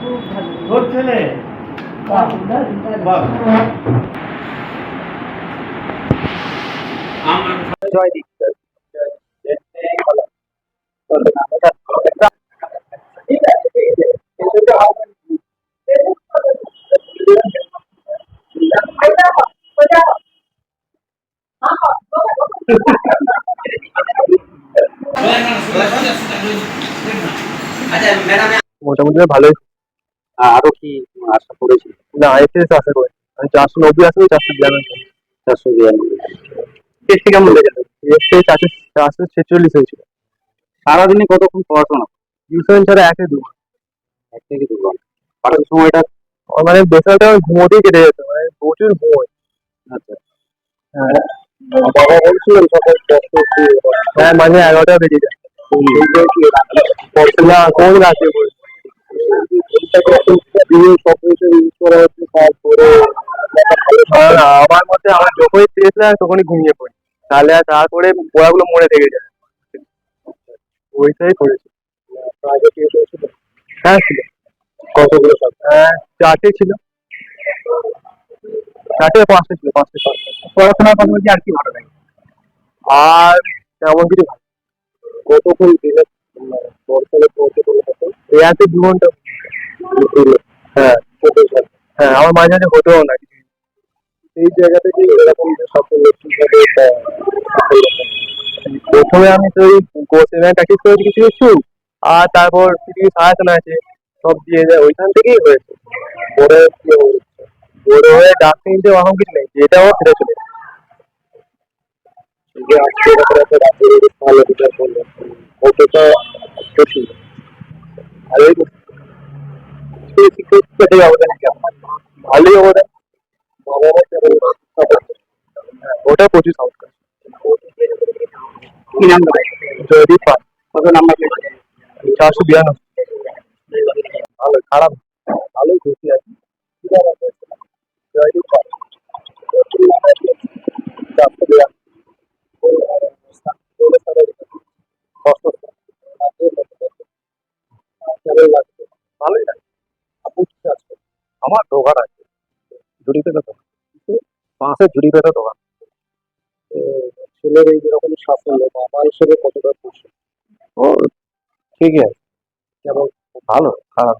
খুব ভালো তোর ছেলে মোটামুটি ভালোই আরও কি আশা করেছি না এসএস আশা করি আমি চারশো নব্বই আসবে চারশো বিরানব্বই চারশো বিরানব্বই টেস্টে কেমন লেগেছে টেস্টে চারশো চারশো ছেচল্লিশ হয়েছিল। সারাদিনে কতক্ষণ পড়াশোনা? টিউশন ছাড়া একে দু এক থেকে দু ঘণ্টা। সময়টা? মানে বেশিরভাগটা ঘুমোতেই কেটে যেত। মানে প্রচুর ঘুমোয় আচ্ছা। হ্যাঁ। বাবা বলছিলেন সকাল দশটা হ্যাঁ মাঝে এগারোটা বেজে যায়। কোন রাতে আমার মতে আমার যখনই টেস্ট লাগে তখনই ঘুমিয়ে পড়ি। তাহলে আর তারপরে পড়াগুলো মনে থেকে যায়। ওইটাই করেছি। হ্যাঁ ছিল। কতগুলো হ্যাঁ চারটে ছিল। চারটে পাঁচটা ছিল পাঁচটা পড়াশোনার পাশাপাশি আর কি ভালো লাগে? আর তেমন কিছু কতক্ষণ কোনো দু ঘণ্টা। হ্যাঁ হ্যাঁ আমার মাঝে মাঝে হতেও না কিছু। এই জায়গা থেকে এরকম সাফল্য কীভাবে? প্রথমে আমি তো ওই ইভেন্ট প্র্যাকটিস করেছি কিছু কিছু, আর তারপর কিছু সাহায্য আছে, সব দিয়ে যায়, ওইখান থেকেই হয়েছে। কি বড় হয়ে ডাকতে নিতে ওরকম কিছু নেই, যেটা যেটাও সেটা চলে আজকে ভালো বিচার করলেন কতটা কঠিন। আর এই সেই শিক্ষক থেকে অবদান কেমন ভালোই অবদান বাবা মা কেমন support করে? হ্যাঁ, ওটা প্রচুর সাউন্ড করে কি নাম জয়দীপ পাল কত নাম্বার চারশো বিরানব্বই ভালো খারাপ না। ভালোই খুশি আছি কি নাম আপনার? জয়দীপ পাল চারশো বিরানব্বই কেমন লাগছে ভালোই লাগছে আপনি কি আছেন আমার দোকান আছে। ঝুড়ি পেতে দোকান পাঁচে ঝুড়ি পেতে দোকান ছেলের এই যেরকম সাফল্য বাবা হিসেবে কতটা খুশি? ও ঠিকই আছে। কেমন? ভালো খারাপ।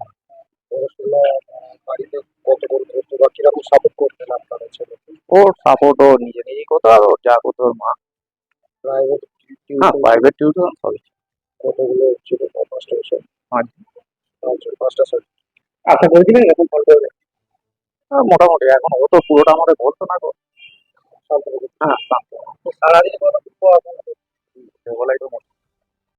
বাড়িতে কত করে করতো বা কীরকম সাপোর্ট করতেন আপনারা ছেলে ওর সাপোর্ট ও নিজে নিজেই করতো আর ওর যা করতো ওর মা। প্রাইভেট হ্যাঁ প্রাইভেট টিউশন সবই। কতগুলো ছিল পাঁচটা পাঁচটা পাঁচটা স্যার আশা করেছিলেন এরকম ফল করবে মোটামুটি এখন ও তো পুরোটা আমাদের বলতো না গো। হ্যাঁ সারাদিনে